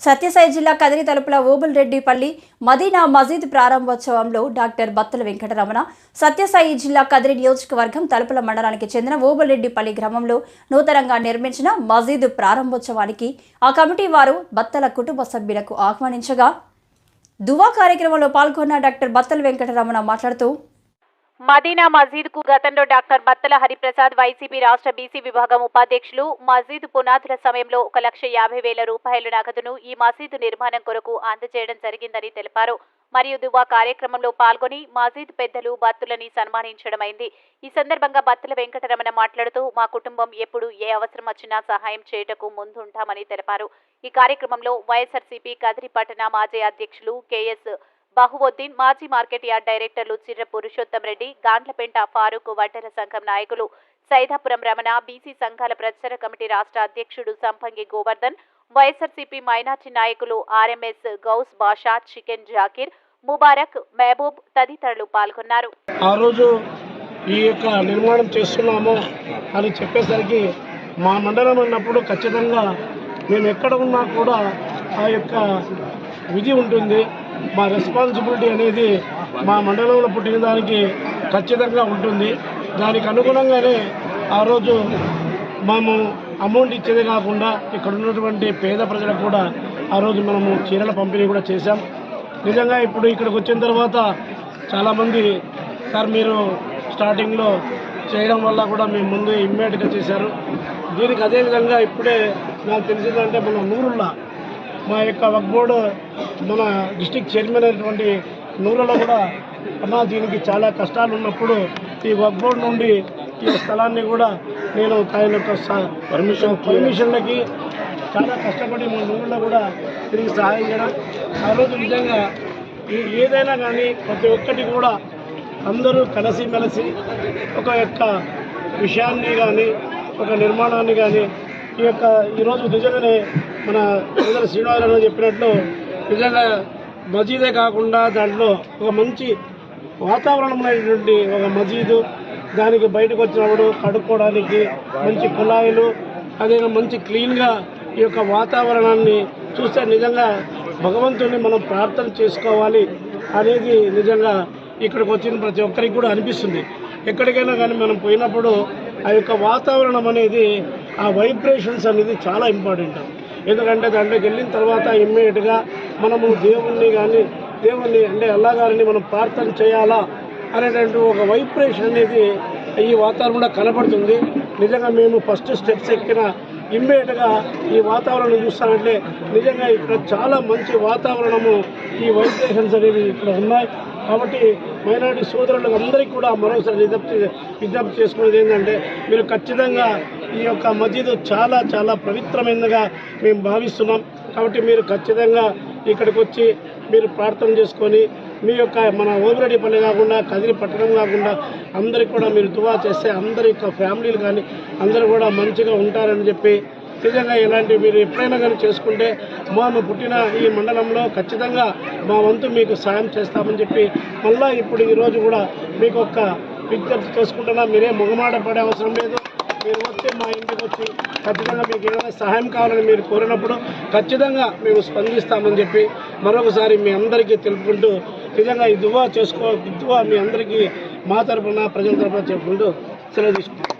సత్యసాయి జిల్లా కదిరి తలుపుల ఓబుల్రెడ్డిపల్లి మదీనా మజీద్ ప్రారంభోత్సవంలో డాక్టర్ బత్తల వెంకటరమణ సత్యసాయి జిల్లా కదిరి నియోజకవర్గం తలుపుల మండలానికి చెందిన ఓబుల్రెడ్డిపల్లి గ్రామంలో నూతనంగా నిర్మించిన మజీద్ ప్రారంభోత్సవానికి ఆ కమిటీ వారు బత్తల కుటుంబ సభ్యులకు ఆహ్వానించగా దువా కార్యక్రమంలో పాల్గొన్న డాక్టర్ బత్తల వెంకటరమణ మాట్లాడుతూ మదీనా మజీద్కు గతంలో డాక్టర్ బత్తల హరిప్రసాద్ వైసీపీ రాష్ట్ర బీసీ విభాగం ఉపాధ్యక్షులు మసీద్ పునాదుల సమయంలో ఒక లక్ష యాభై వేల రూపాయల నగదును ఈ మసీదు నిర్మాణం కొరకు అందజేయడం జరిగిందని తెలిపారు. మరియు దువా కార్యక్రమంలో పాల్గొని మసీద్ పెద్దలు బత్తులని సన్మానించడమైంది. ఈ సందర్భంగా బత్తుల వెంకటరమణ మాట్లాడుతూ మా కుటుంబం ఎప్పుడు ఏ అవసరం వచ్చినా సహాయం చేయటకు ముందుంటామని తెలిపారు. ఈ కార్యక్రమంలో వైఎస్ఆర్సీపీ కదిరిపట్టణ మాజీ అధ్యక్షులు కెఎస్ బహువుద్దీన్ మాజీ మార్కెట్ యార్డ్ డైరెక్టర్లు చిర్ర పురుషోత్తం రెడ్డి గాండ్లపెంట ఫారూక్ వడ్డెర సంఘం నాయకులు సైదాపురం రమణ బీసీ సంఘాల ప్రచార కమిటీ రాష్ట్ర అధ్యక్షుడు సంపంగి గోవర్ధన్ వైఎస్ఆర్సీపీ మైనార్టీ నాయకులు ఆర్ఎంఎస్ గౌస్ బాషా చికెన్ జాకీర్ ముబారక్ మహబూబ్ తదితరులు పాల్గొన్నారు. ఆ రోజు ఈ యొక్క నిర్మాణం చేస్తున్నాము అని చెప్పేసరికి మా మండలం అన్నప్పుడు ఖచ్చితంగా మేము ఎక్కడ ఉన్నా కూడా ఆ యొక్క విధి ఉంటుంది. మా రెస్పాన్సిబిలిటీ అనేది మా మండలంలో పుట్టిన దానికి ఖచ్చితంగా ఉంటుంది. దానికి అనుగుణంగానే ఆ రోజు మేము అమౌంట్ ఇచ్చేదే కాకుండా ఇక్కడ ఉన్నటువంటి పేద ప్రజలకు కూడా ఆ రోజు మనము చీరల పంపిణీ కూడా చేశాం. నిజంగా ఇప్పుడు ఇక్కడికి వచ్చిన తర్వాత చాలామంది సార్ మీరు స్టార్టింగ్లో చేయడం వల్ల కూడా మేము ముందు ఇమ్మీడియట్గా చేశారు. దీనికి అదేవిధంగా ఇప్పుడే నాకు తెలిసిందంటే మన నూరుల్లా మా యొక్క వక్ బోర్డు మన డిస్టిక్ చైర్మన్ అయినటువంటి నూరులో కూడా అన్నా దీనికి చాలా కష్టాలు ఉన్నప్పుడు ఈ వక్ బోర్డు నుండి ఈ స్థలాన్ని కూడా నేను ఆయన యొక్క పర్మిషన్ పర్మిషన్లకి చాలా కష్టపడి మా నూరులో కూడా తిరిగి సహాయం చేయడం. ఆ రోజు నిజంగా ఏదైనా కానీ ప్రతి ఒక్కటి కూడా అందరూ కలిసిమెలిసి ఒక యొక్క విషయాన్ని కానీ ఒక నిర్మాణాన్ని కానీ ఈ యొక్క ఈరోజు నిజంగానే మన ప్రజల శ్రీనివాసరావు చెప్పినట్లు నిజంగా మసీదే కాకుండా దాంట్లో ఒక మంచి వాతావరణమైనటువంటి ఒక మసీదు దానికి బయటకు వచ్చినప్పుడు కడుక్కోవడానికి మంచి కుళాయిలు అదే మంచి క్లీన్గా ఈ యొక్క వాతావరణాన్ని చూస్తే నిజంగా భగవంతుని మనం ప్రార్థన చేసుకోవాలి అనేది నిజంగా ఇక్కడికి వచ్చిన ప్రతి ఒక్కరికి కూడా అనిపిస్తుంది. ఎక్కడికైనా కానీ మనం పోయినప్పుడు ఆ యొక్క వాతావరణం అనేది ఆ వైబ్రేషన్స్ అనేది చాలా ఇంపార్టెంట్ ఎందుకంటే దాంట్లోకి వెళ్ళిన తర్వాత ఇమ్మీడియట్గా మనము దేవుణ్ణి కానీ దేవుణ్ణి అంటే అల్లా గారిని మనం ప్రార్థన చేయాలా అనేటువంటి ఒక వైబ్రేషన్ అనేది ఈ వాతావరణంలో కనబడుతుంది. నిజంగా మేము ఫస్ట్ స్టెప్స్ ఎక్కిన ఇమ్మీడియట్గా ఈ వాతావరణం చూస్తానంటే నిజంగా ఇక్కడ చాలా మంచి వాతావరణము ఈ వైబ్రేషన్స్ అనేవి ఇక్కడ ఉన్నాయి. కాబట్టి మైనారిటీ సోదరులకు అందరికీ కూడా మరోసారి విజ్ఞప్తి విజ్ఞప్తి చేసుకునేది ఏంటంటే మీరు ఖచ్చితంగా ఈ యొక్క మసీదు చాలా చాలా పవిత్రమైనదిగా మేము భావిస్తున్నాం. కాబట్టి మీరు ఖచ్చితంగా ఇక్కడికి వచ్చి మీరు ప్రార్థన చేసుకొని మీ యొక్క మన ఓబిరెడ్డిపల్లి కాకుండా కదిరి పట్టణం కాకుండా అందరికి కూడా మీరు దువా చేస్తే అందరి యొక్క ఫ్యామిలీలు కానీ అందరూ కూడా మంచిగా ఉంటారని చెప్పి నిజంగా ఇలాంటి మీరు ఎప్పుడైనా కానీ చేసుకుంటే మేము పుట్టిన ఈ మండలంలో ఖచ్చితంగా మా వంతు మీకు సాయం చేస్తామని చెప్పి మళ్ళీ ఇప్పుడు ఈరోజు కూడా మీకు ఒక విజ్ఞప్తి చేసుకుంటున్నా మీరే మొగమాట పడే అవసరం లేదు. మీరు వచ్చి మా ఇంటికి వచ్చి ఖచ్చితంగా మీకు ఏదైనా సహాయం కావాలని మీరు కోరినప్పుడు ఖచ్చితంగా మేము స్పందిస్తామని చెప్పి మరొకసారి మీ అందరికీ తెలుపుకుంటూ నిజంగా ఈ దువా చేసుకో దువా మీ అందరికీ మా తరఫున ప్రజల తరఫున చెప్పుకుంటూ సెలవు తీసుకుంటాం